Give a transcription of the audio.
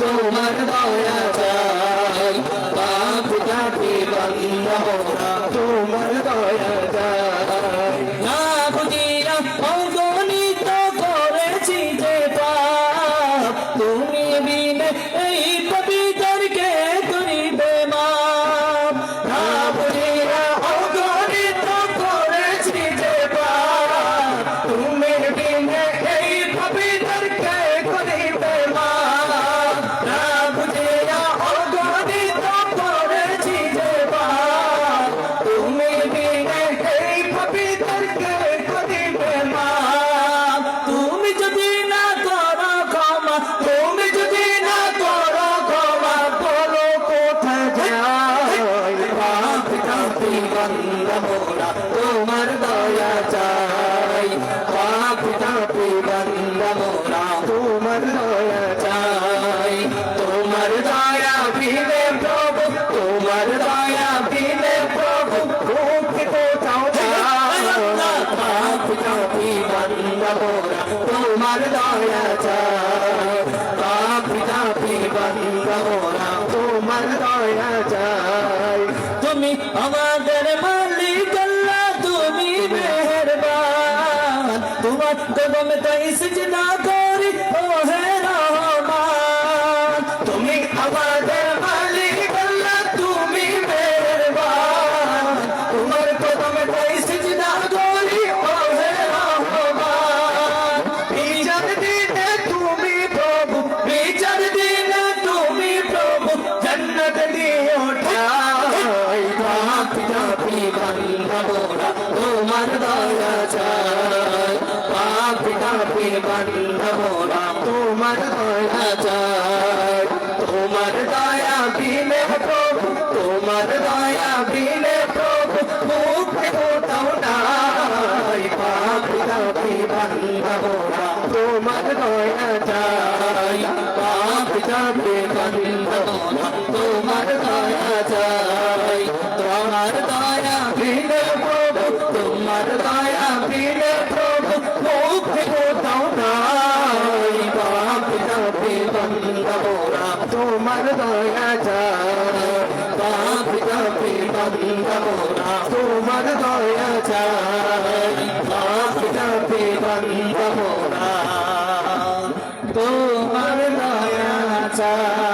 তোমার দয়া চাই পাপ তাপি বন্ধ বন্ধ মোরা তোমার দয়া চাই। পাপ কাপি বন্ধ মোরা তোমার দয়া চাই। তোমার দয়া বিনে প্রভু, তোমার দয়া বিনে প্রভু। মুক্তি কোথাও যায় পাপ কাপি বন্ধ মোরা তোমার দয়া চাই। পাপ কাপি বন্ধ মোরা তোমার দয়া চাই। তুমি আমাদের कदम तो इस जिदा गोरी ओ है रहमान तुम्हें हमारे मालिक अल्लाह तुम मेहरबान। उमर तो कदम तो इस जिदा गोरी ओ है रहमान बीजन दीने तुम प्रभु बीजन दीने तुम प्रभु। जन्नत दी उठाई बाप जा पी बंदा बोला उमर दाया जा তাপি বন্ধ মোরা তোমার দয়া চাই তোমার দয়া, বিনে প্রভু, তোমার দয়া, বিনে প্রভু মুক্তি কোথাও নাই পাপ তাপি বন্ধ মোরা তোমার দয়া চাই পাপ তাপি বন্ধ মোরা তোমার তোমার দয়া যা কাঁপি কাঁপি বান্দা মোরা তোমার দয়া যা কাঁপি কাঁপি বান্দা মোরা তোমার দয়া যা